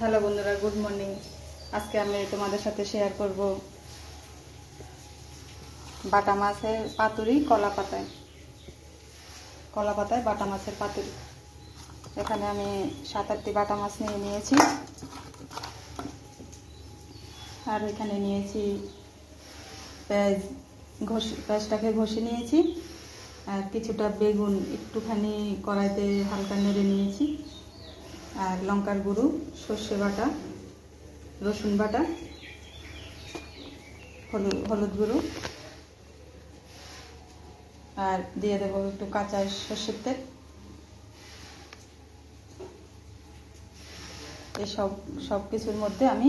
Hello বন্ধুরা, good morning. আজকে আমি তোমাদের সাথে শেয়ার করব বাটা মাছের পাতুরি, কলা পাতায়। কলা পাতায় বাটা মাছের পাতুরি। এখানে আমি সাত, আটটি বাটা মাছ নিয়ে নিয়েছি। আর এখানে নিয়েছি পেঁয়াজ ঘষে, পেঁয়াজটাকে ঘষে নিয়েছি। আর কিছুটা বেগুন একটুখানি কড়াইতে হালকা নেড়ে নিয়েছি। আর লঙ্কার গুঁড়ো, সর্ষে বাটা, রসুন বাটা, হলুদ হলুদ গুঁড়ো। আর দিয়ে দেবো একটু কাঁচা সর্ষের তেল। এই সব সব কিছুর মধ্যে আমি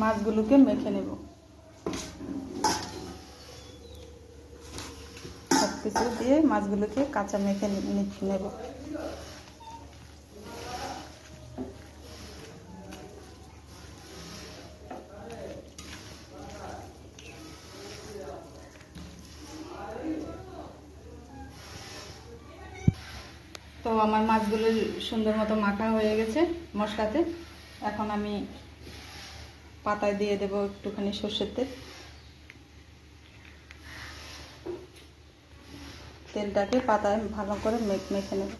মাছগুলোকে মেখে নেব সব কিছু দিয়ে মাছগুলোকে কাঁচা মেখে নেব। তো আমার মাছগুলো সুন্দর মতো মাখা হয়ে গেছে মশলাতে। এখন আমি পাতায় দিয়ে দেবো একটুখানি সর্ষের তেল। তেলটাকে পাতায় ভালো করে মেখ নেব।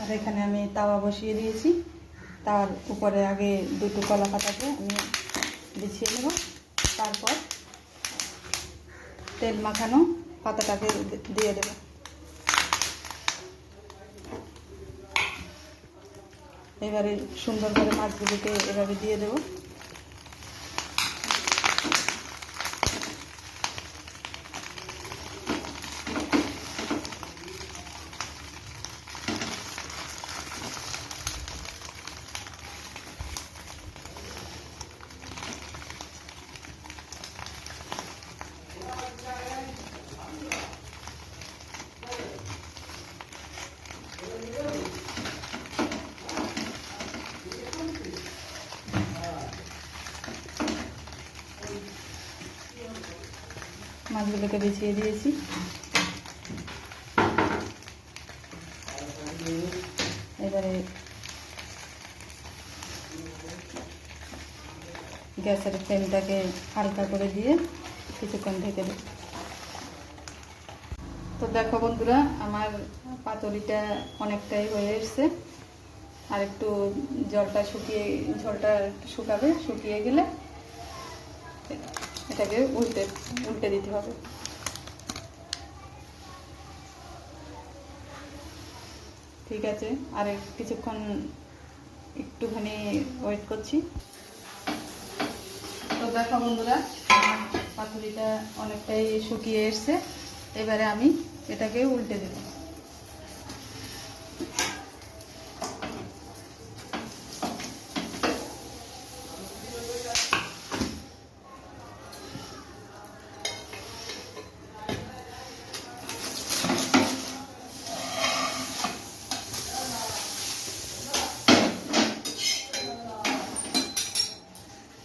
আর এখানে আমি তাওয়া বসিয়ে দিয়েছি। তার উপরে আগে দুটো কলা পাতাকে আমি বিছিয়ে নেব। তারপর তেল মাখানো পাতাটাকে দিয়ে দেব। এবারে সুন্দর করে মাছগুলোকে এভাবে দিয়ে দেব। মাছগুলোকে বিছিয়ে দিয়েছি। এবারে গ্যাসের ফ্লেমটাকে হালকা করে দিয়ে কিছুক্ষণ দেব। তো দেখো বন্ধুরা, আমার পাতুরিটা অনেকটাই হয়ে এসছে। আর একটু জলটা শুকিয়ে একটু শুকাবে, শুকিয়ে গেলে এটাকে উল্টে উল্টে দিতে হবে। ঠিক আছে, আর কিছুক্ষণ একটুখানি ওয়েট করছি। তো দেখো বন্ধুরা পাতুরিটা অনেকটাই শুকিয়ে এসছে। এবারে আমি এটাকে উল্টে দেব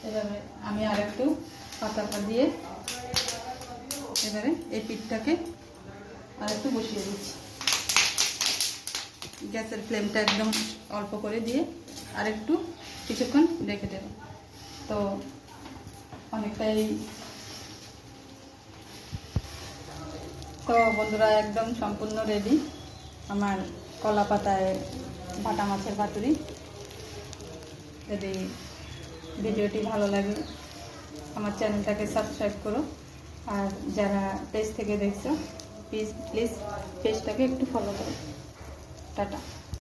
এবারে আমি আর একটু পাতাটা দিয়ে এবারে এই পিঠটাকে আর একটু বসিয়ে দিচ্ছি। গ্যাসের ফ্লেমটা একদম অল্প করে দিয়ে আর একটু কিছুক্ষণ রেখে দেব। তো অনেকটাই তো বন্ধুরা একদম সম্পূর্ণ রেডি আমার কলা পাতায় বাটা মাছের পাতুরি। যদি ভিডিওটি ভালো লাগে, আমার চ্যানেলটাকে সাবস্ক্রাইব করো। আর যারা পেজ থেকে দেখছ প্লিজ প্লিজ পেজটাকে একটু ফলো করো। টাটা।